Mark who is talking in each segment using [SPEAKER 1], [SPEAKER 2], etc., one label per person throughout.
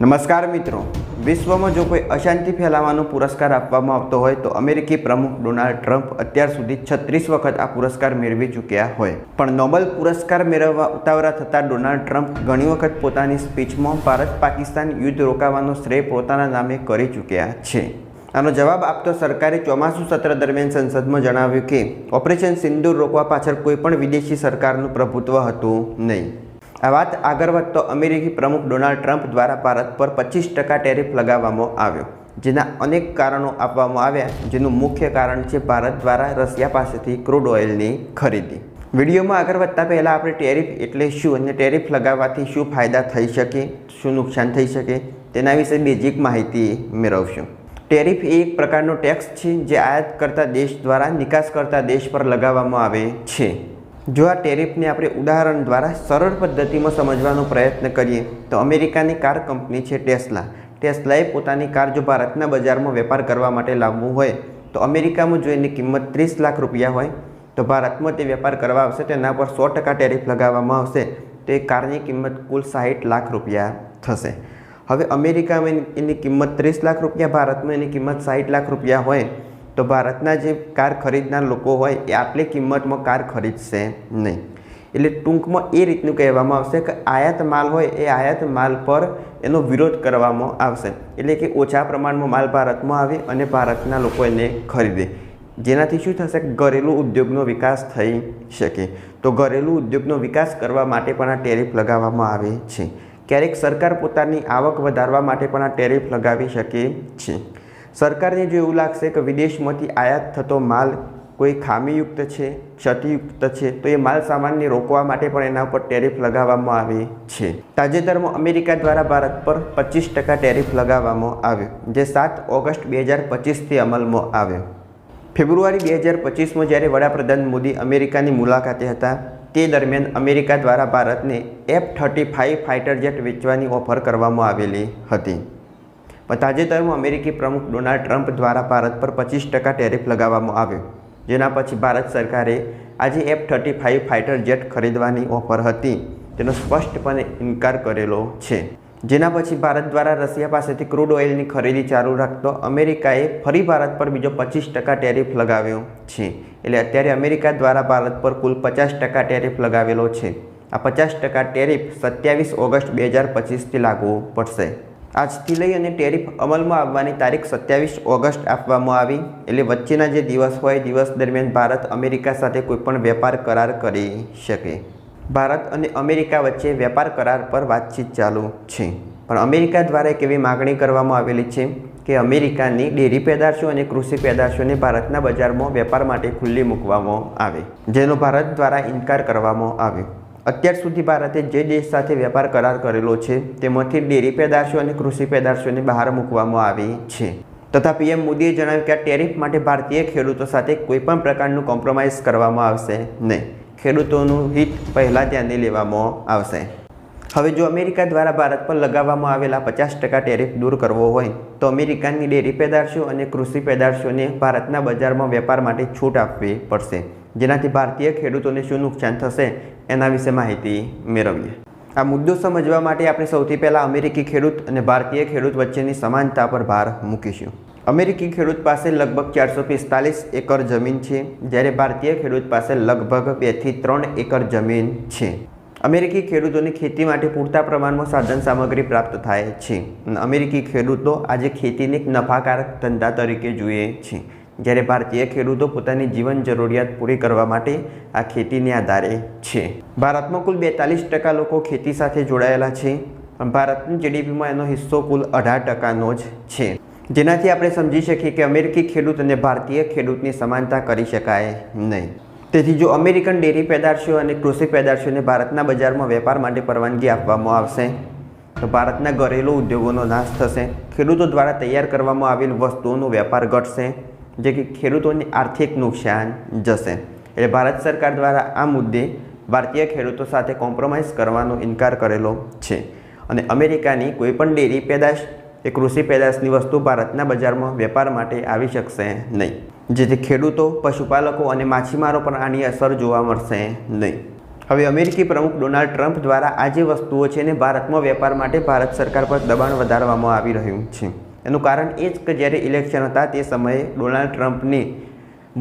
[SPEAKER 1] નમસ્કાર મિત્રો. વિશ્વમાં જો કોઈ અશાંતિ ફેલાવવાનો પુરસ્કાર આપવામાં આવતો હોય તો અમેરિકી પ્રમુખ ડોનાલ્ડ ટ્રમ્પ અત્યાર સુધી છત્રીસ વખત આ પુરસ્કાર મેળવી ચૂક્યા હોય. પણ નોબેલ પુરસ્કાર મેળવવા ઉતાવળા થતાં ડોનાલ્ડ ટ્રમ્પ ઘણી વખત પોતાની સ્પીચમાં ભારત પાકિસ્તાન યુદ્ધ રોકાવાનો શ્રેય પોતાના નામે કરી ચૂક્યા છે. આનો જવાબ આપતો સરકારે ચોમાસુ સત્ર દરમિયાન સંસદમાં જણાવ્યું કે, ઓપરેશન સિંદૂર રોકવા પાછળ કોઈ પણ વિદેશી સરકારનું પ્રભુત્વ હતું નહીં. આ વાત આગળ વધતો અમેરિકી પ્રમુખ ડોનાલ્ડ ટ્રમ્પ દ્વારા ભારત પર પચીસ ટકા ટેરિફ લગાવવામાં આવ્યો, જેના અનેક કારણો આપવામાં આવ્યા, જેનું મુખ્ય કારણ છે ભારત દ્વારા રશિયા પાસેથી ક્રૂડ ઓઇલની ખરીદી. વિડીયોમાં આગળ વધતા પહેલાં આપણે ટેરિફ એટલે શું અને ટેરિફ લગાવવાથી શું ફાયદા થઈ શકે, શું નુકસાન થઈ શકે, તેના વિશે બેઝિક માહિતી મેળવશું. ટેરિફ એ એક પ્રકારનો ટેક્સ છે જે આયાત કરતા દેશ દ્વારા નિકાસ કરતા દેશ પર લગાવવામાં આવે છે. જો આ ટેરિફને આપણે ઉદાહરણ દ્વારા સરળ પદ્ધતિમાં સમજવાનો પ્રયત્ન કરીએ, તો અમેરિકાની કાર કંપની છે ટેસ્લા. ટેસ્લાએ પોતાની કાર જો ભારતના બજારમાં વેપાર કરવા માટે લાવવું હોય, તો અમેરિકામાં જો એની કિંમત ત્રીસ લાખ રૂપિયા હોય. તો ભારતમાં તે વેપાર કરવા આવશે, તેના પર સો ટકા ટેરિફ લગાવવામાં આવશે. તો એ કારની કિંમત કુલ સાહીઠ લાખ રૂપિયા થશે. હવે અમેરિકામાં એની કિંમત ત્રીસ લાખ રૂપિયા, ભારતમાં એની કિંમત સાહીઠ લાખ રૂપિયા હોય. તો ભારતના જે કાર ખરીદનાર લોકો હોય, એ આટલી કિંમતમાં કાર ખરીદશે નહીં. એટલે ટૂંકમાં એ રીતનું કહેવામાં આવશે કે આયાત માલ હોય, એ આયાત માલ પર એનો વિરોધ કરવામાં આવશે. એટલે કે ઓછા પ્રમાણમાં માલ ભારતમાં આવે અને ભારતના લોકો એને ખરીદે. જેનાથી શું થશે ઘરેલું ઉદ્યોગનો વિકાસ થઈ શકે. તો ઘરેલું ઉદ્યોગનો વિકાસ કરવા માટે પણ આ ટેરિફ લગાવવામાં આવે છે. ક્યારેક સરકાર પોતાની આવક વધારવા માટે પણ આ ટેરિફ લગાવી શકે છે. સરકારને જો એવું લાગશે કે વિદેશમાંથી આયાત થતો માલ કોઈ ખામીયુક્ત છે, ક્ષતિયુક્ત છે, તો એ માલ સામાનને રોકવા માટે પણ એના ઉપર ટેરિફ લગાવવામાં આવે છે. તાજેતરમાં અમેરિકા દ્વારા ભારત પર પચીસ ટકા ટેરિફ લગાવવામાં આવ્યો, જે સાત ઓગસ્ટ બે હજાર પચીસથી અમલમાં આવ્યો. ફેબ્રુઆરી બે હજાર પચીસમાં જ્યારે વડાપ્રધાન મોદી અમેરિકાની મુલાકાતે હતા, તે દરમિયાન અમેરિકા દ્વારા ભારતને F thirty five fighter jet વેચવાની ઓફર કરવામાં આવેલી હતી. તાજેતરમાં અમેરિકી પ્રમુખ ડોનાલ્ડ ટ્રમ્પ દ્વારા ભારત પર પચીસ ટકા ટેરિફ લગાવવામાં આવ્યો. જેના પછી ભારત સરકારે આજે F thirty five fighter jet ખરીદવાની ઓફર હતી. તેનો સ્પષ્ટપણે ઇનકાર કરેલો છે. જેના પછી ભારત દ્વારા રશિયા પાસેથી ક્રૂડ ઓઇલની ખરીદી ચાલુ રાખતો અમેરિકાએ ફરી ભારત પર બીજો પચીસ ટકા ટેરિફ લગાવ્યો છે. એટલે અત્યારે અમેરિકા દ્વારા ભારત પર કુલ પચાસ ટકા ટેરિફ લગાવેલો છે. આ પચાસ ટકા ટેરિફ સત્યાવીસ ઓગસ્ટ બે હજાર પચીસથી લાગુ પડશે. આજથી લઈ અને ટેરિફ અમલમાં આવવાની તારીખ સત્યાવીસ ઓગસ્ટ આપવામાં આવી. એટલે વચ્ચેના જે દિવસ હોય દિવસ દરમિયાન ભારત અમેરિકા સાથે કોઈપણ વેપાર કરાર કરી શકે. ભારત અને અમેરિકા વચ્ચે વેપાર કરાર પર વાતચીત ચાલુ છે. પણ અમેરિકા દ્વારા એક એવી માગણી કરવામાં આવેલી છે કે અમેરિકાની ડેરી પેદાશો અને કૃષિ પેદાશોને ભારતના બજારમાં વેપાર માટે ખુલ્લી મૂકવામાં આવે, જેનો ભારત દ્વારા ઇનકાર કરવામાં આવ્યો. અત્યાર સુધી ભારતે જે દેશ સાથે વેપાર કરાર કરેલો છે, તેમાંથી ડેરી પેદાશો અને કૃષિ પેદાશોને બહાર મૂકવામાં આવી છે. તથા પીએમ મોદીએ જણાવ્યું કે આ ટેરિફ માટે ભારતીય ખેડૂતો સાથે કોઈપણ પ્રકારનું કોમ્પ્રોમાઇઝ કરવામાં આવશે નહીં. ખેડૂતોનું હિત પહેલાં ધ્યાને લેવામાં આવશે. હવે જો અમેરિકા દ્વારા ભારત પર લગાવવામાં આવેલા પચાસ ટકા ટેરિફ દૂર કરવો હોય, તો અમેરિકાની ડેરી પેદાશો અને કૃષિ પેદાશોને ભારતના બજારમાં વેપાર માટે છૂટ આપવી પડશે. જેનાથી ભારતીય ખેડૂતોને શું નુકસાન થશે એના વિશે માહિતી મેળવીએ. આ મુદ્દો સમજવા માટે આપણે સૌથી પહેલાં અમેરિકી ખેડૂત અને ભારતીય ખેડૂત વચ્ચેની સમાનતા પર ભાર મૂકીશું. અમેરિકી ખેડૂત પાસે લગભગ ચારસો પિસ્તાલીસ એકર જમીન છે, જ્યારે ભારતીય ખેડૂત પાસે લગભગ બેથી ત્રણ એકર જમીન છે. અમેરિકી ખેડૂતોને ખેતી માટે પૂરતા પ્રમાણમાં સાધન સામગ્રી પ્રાપ્ત થાય છે. અમેરિકી ખેડૂતો આજે ખેતીને એક નફાકારક ધંધા તરીકે જુએ છે. જ્યારે ભારતીય ખેડૂતો પોતાની જીવન જરૂરિયાત પૂરી કરવા માટે આ ખેતીને આધારે છે. ભારતમાં કુલ બેતાલીસ ટકા લોકો ખેતી સાથે જોડાયેલા છે. પણ ભારતની જીડીપીમાં એનો હિસ્સો કુલ અઢાર ટકાનો જ છે. જેનાથી આપણે સમજી શકીએ કે અમેરિકી ખેડૂત અને ભારતીય ખેડૂતની સમાનતા કરી શકાય નહીં. તેથી જો અમેરિકન ડેરી પેદાશો અને કૃષિ પેદાશોને ભારતના બજારમાં વેપાર માટે પરવાનગી આપવામાં આવશે, તો ભારતના ઘરેલું ઉદ્યોગોનો નાશ થશે. ખેડૂતો દ્વારા તૈયાર કરવામાં આવેલ વસ્તુઓનો વેપાર ઘટશે. જે કે ખેડૂતોને આર્થિક નુકસાન જશે. એટલે ભારત સરકાર દ્વારા આ મુદ્દે ભારતીય ખેડૂતો સાથે કોમ્પ્રોમાઇઝ કરવાનો ઇનકાર કરેલો છે. અને અમેરિકાની કોઈપણ ડેરી પેદાશ એ કૃષિ પેદાશની વસ્તુ ભારતના બજારમાં વેપાર માટે આવી શકશે નહીં. જેથી ખેડૂતો, પશુપાલકો અને માછીમારો પર આની અસર જોવા મળશે નહીં. હવે અમેરિકી પ્રમુખ ડોનાલ્ડ ટ્રમ્પ દ્વારા આ જે વસ્તુઓ છે એને ભારતમાં વેપાર માટે ભારત સરકાર પર દબાણ વધારવામાં આવી રહ્યું છે. એનું કારણ એ જ કે જ્યારે ઇલેક્શન હતા તે સમયે ડોનાલ્ડ ટ્રમ્પની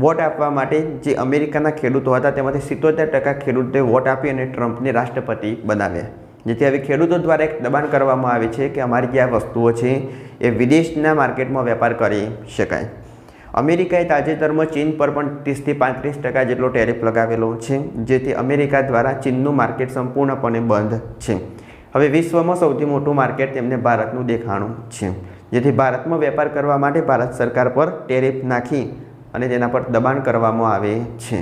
[SPEAKER 1] વોટ આપવા માટે જે અમેરિકાના ખેડૂતો હતા તેમાંથી સિત્તોતેર ટકા ખેડૂતોએ વોટ આપી અને ટ્રમ્પને રાષ્ટ્રપતિ બનાવ્યા. જેથી હવે ખેડૂતો દ્વારા એક દબાણ કરવામાં આવે છે કે અમારી જે આ વસ્તુઓ છે એ વિદેશના માર્કેટમાં વેપાર કરી શકાય. અમેરિકાએ તાજેતરમાં ચીન પર પણ ત્રીસથી પાંત્રીસ ટકા જેટલો ટેરિફ લગાવેલો છે, જેથી અમેરિકા દ્વારા ચીનનું માર્કેટ સંપૂર્ણપણે બંધ છે. હવે વિશ્વમાં સૌથી મોટું માર્કેટ તેમને ભારતનું દેખાણું છે. જેથી ભારતમાં વેપાર કરવા માટે ભારત સરકાર પર ટેરિફ નાખી અને તેના પર દબાણ કરવામાં આવે છે.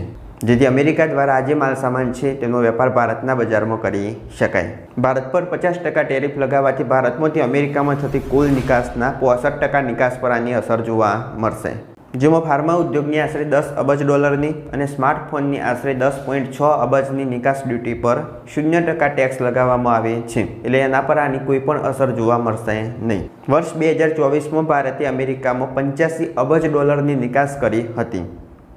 [SPEAKER 1] જેથી અમેરિકા દ્વારા આજે માલ સામાન છે તેનો વેપાર ભારતના બજારમાં કરી શકાય. ભારત પર પચાસ ટકા ટેરિફ લગાવવાથી ભારતમાંથી અમેરિકામાં થતી કુલ નિકાસના પોસઠ ટકા નિકાસ પર આની અસર જોવા મળશે. જેમાં ફાર્મા ઉદ્યોગની આશરે દસ અબજ ડોલરની અને સ્માર્ટફોનની આશરે દસ પોઈન્ટ છ અબજની નિકાસ ડ્યુટી પર શૂન્ય ટકા ટેક્સ લગાવવામાં આવે છે. એટલે એના પર આની કોઈ પણ અસર જોવા મળશે નહીં. વર્ષ બે હજાર ચોવીસમાં ભારતે અમેરિકામાં પંચ્યાસી અબજ ડોલરની નિકાસ કરી હતી.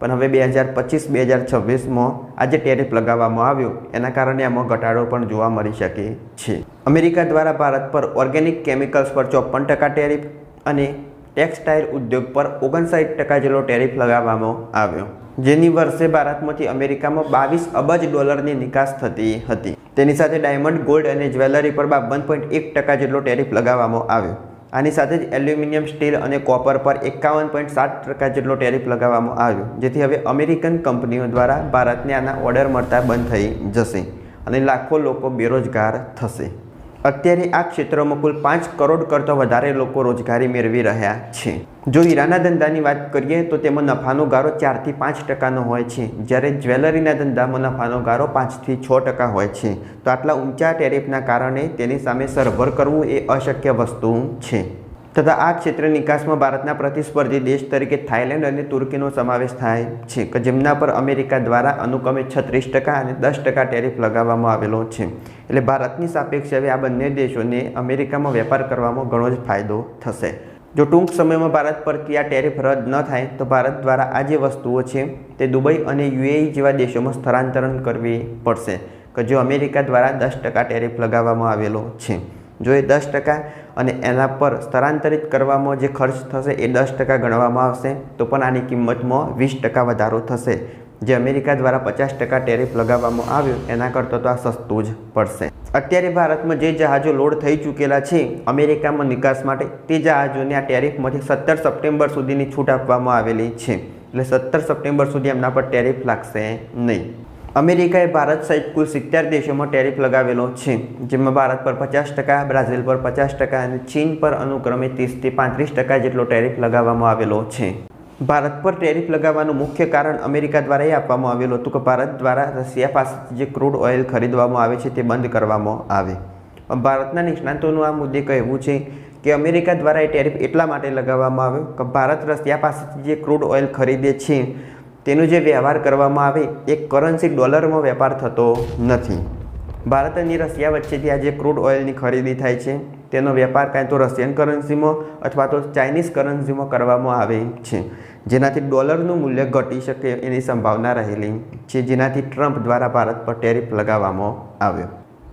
[SPEAKER 1] પણ હવે બે હજાર પચીસ બે હજાર છવ્વીસમાં આજે ટેરિફ લગાવવામાં આવ્યો. એના કારણે આમાં ઘટાડો પણ જોવા મળી શકે છે. અમેરિકા દ્વારા ભારત પર ઓર્ગેનિક કેમિકલ્સ પર ચોપન ટકા ટેરિફ અને ટેક્સટાઇલ ઉદ્યોગ પર ઓગણસાઠ ટકા જેટલો ટેરિફ લગાવવામાં આવ્યો, જેની વર્ષે ભારતમાંથી અમેરિકામાં બાવીસ અબજ ડોલરની નિકાસ થતી હતી. તેની સાથે ડાયમંડ, ગોલ્ડ અને જ્વેલરી પર બાવન પોઈન્ટ એક ટકા જેટલો ટેરિફ લગાવવામાં આવ્યો. આની સાથે જ એલ્યુમિનિયમ, સ્ટીલ અને કોપર પર એકાવન પોઈન્ટ સાત ટકા જેટલો ટેરિફ લગાવવામાં આવ્યો, જેથી હવે અમેરિકન કંપનીઓ દ્વારા ભારતને આના ઓર્ડર મળતા બંધ થઈ જશે અને લાખો લોકો બેરોજગાર થશે. અત્યારે આ ક્ષેત્રમાં કુલ પાંચ કરોડ કરતાં વધારે લોકો રોજગારી મેળવી રહ્યા છે. જો હીરાના ધંધાની વાત કરીએ તો તેમાં નફાનો ગારો ચારથી પાંચ ટકાનો હોય છે. જ્યારે જ્વેલરીના ધંધામાં નફાનો ગારો પાંચથી છ ટકા હોય છે. તો આટલા ઊંચા ટેરિફના કારણે તેની સામે સરભર કરવું એ અશક્ય વસ્તુ છે. તથા આ ક્ષેત્ર નિકાસમાં ભારતના પ્રતિસ્પર્ધી દેશ તરીકે થાઇલેન્ડ અને તુર્કીનો સમાવેશ થાય છે, કે જેમના પર અમેરિકા દ્વારા અનુક્રમે છત્રીસ ટકા અને દસ ટકા ટેરિફ લગાવવામાં આવેલો છે. એટલે ભારતની સાપેક્ષે હવે આ બંને દેશોને અમેરિકામાં વેપાર કરવામાં ઘણો જ ફાયદો થશે. જો ટૂંક સમયમાં ભારત પરથી આ ટેરિફ રદ ન થાય, તો ભારત દ્વારા આ જે વસ્તુઓ છે, તે દુબઈ અને યુએઈ જેવા દેશોમાં સ્થળાંતરણ કરવી પડશે, કે જો અમેરિકા દ્વારા દસ ટકા ટેરિફ લગાવવામાં આવેલો છે. જો એ દસ ટકા અને એના પર સ્થળાંતરિત કરવામાં જે ખર્ચ થશે એ દસ ટકા ગણવામાં આવશે, તો પણ આની કિંમતમાં વીસ ટકા વધારો થશે. જે અમેરિકા દ્વારા પચાસ ટકા ટેરિફ લગાવવામાં આવ્યો, એના કરતાં તો આ સસ્તું જ પડશે. અત્યારે ભારતમાં જે જહાજો લોડ થઈ ચૂકેલા છે, અમેરિકામાં નિકાસ માટે, તે જહાજોને આ ટેરિફમાંથી સત્તર સપ્ટેમ્બર સુધીની છૂટ આપવામાં આવેલી છે. એટલે સત્તર સપ્ટેમ્બર સુધી એમના પર ટેરિફ લાગશે નહીં. અમેરિકાએ ભારત સહિત કુલ સિત્તેર દેશોમાં ટેરિફ લગાવેલો છે, જેમાં ભારત પર પચાસ ટકા, બ્રાઝિલ પર પચાસ ટકા અને ચીન પર અનુક્રમે ત્રીસથી પાંત્રીસ ટકા જેટલો ટેરિફ લગાવવામાં આવેલો છે. ભારત પર ટેરિફ લગાવવાનું મુખ્ય કારણ અમેરિકા દ્વારા એ આપવામાં આવેલું હતું કે ભારત દ્વારા રશિયા પાસેથી જે ક્રૂડ ઓઇલ ખરીદવામાં આવે છે તે બંધ કરવામાં આવે. ભારતના નિષ્ણાંતોનું આ મુદ્દે કહેવું છે કે અમેરિકા દ્વારા એ ટેરિફ એટલા માટે લગાવવામાં આવ્યો કે ભારત રશિયા પાસેથી જે ક્રૂડ ઓઇલ ખરીદે છે તેનો જે વ્યવહાર કરવામાં આવે, એ કરન્સી ડોલરમાં વેપાર થતો નથી. ભારત અને રશિયા વચ્ચેથી આજે ક્રૂડ ઓઇલની ખરીદી થાય છે. તેનો વેપાર કાંઈ તો રશિયન કરન્સીમાં અથવા તો ચાઇનીઝ કરન્સીમાં કરવામાં આવે છે. જેનાથી ડોલરનું મૂલ્ય ઘટી શકે એની સંભાવના રહેલી છે, જેનાથી ટ્રમ્પ દ્વારા ભારત પર ટેરિફ લગાવવામાં આવ્યો.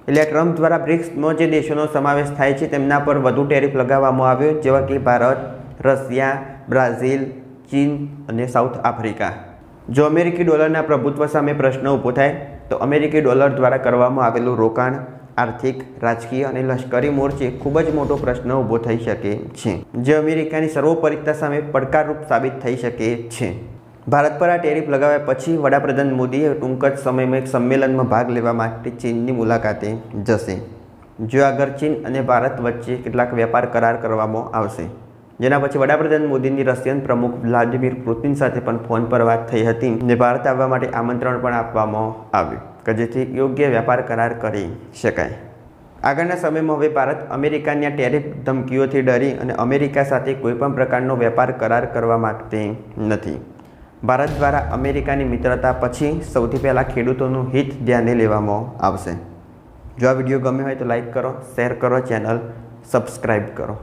[SPEAKER 1] એટલે ટ્રમ્પ દ્વારા બ્રિક્સનો જે દેશોનો સમાવેશ થાય છે, તેમના પર વધુ ટેરિફ લગાવવામાં આવ્યો, જેવા કે ભારત, રશિયા, બ્રાઝિલ, ચીન અને સાઉથ આફ્રિકા. જો અમેરિકી ડોલરના પ્રભુત્વ સામે પ્રશ્ન ઊભો થાય, તો અમેરિકી ડોલર દ્વારા કરવામાં આવેલું રોકાણ, આર્થિક, રાજકીય અને લશ્કરી મોરચે ખૂબ જ મોટો પ્રશ્ન ઊભો થઈ શકે છે, જે અમેરિકાની સર્વોપરિતા સામે પડકારરૂપ સાબિત થઈ શકે છે. ભારત પર આ ટેરિફ લગાવ્યા પછી વડાપ્રધાન મોદીએ ટૂંક જ સમયમાં એક સંમેલનમાં ભાગ લેવા માટે ચીનની મુલાકાતે જશે. જો આગળ ચીન અને ભારત વચ્ચે કેટલાક વેપાર કરાર કરવામાં આવશે. જેના પછી વડાપ્રધાન મોદીની રશિયન પ્રમુખ વ્લાદિમીર પુતિન સાથે પણ ફોન પર વાત થઈ હતી ને ભારત આવવા માટે આમંત્રણ પણ આપવામાં આવ્યું કે જેથી યોગ્ય વેપાર કરાર કરી શકાય. આગળના સમયમાં હવે ભારત અમેરિકાની આ ટેરિફ ધમકીઓથી ડરી અને અમેરિકા સાથે કોઈપણ પ્રકારનો વેપાર કરાર કરવા માગતી નથી. ભારત દ્વારા અમેરિકાની મિત્રતા પછી સૌથી પહેલાં ખેડૂતોનું હિત ધ્યાને લેવામાં આવશે. જો આ વીડિયો ગમ્યો હોય તો લાઈક કરો, શેર કરો, ચેનલ સબસ્ક્રાઈબ કરો.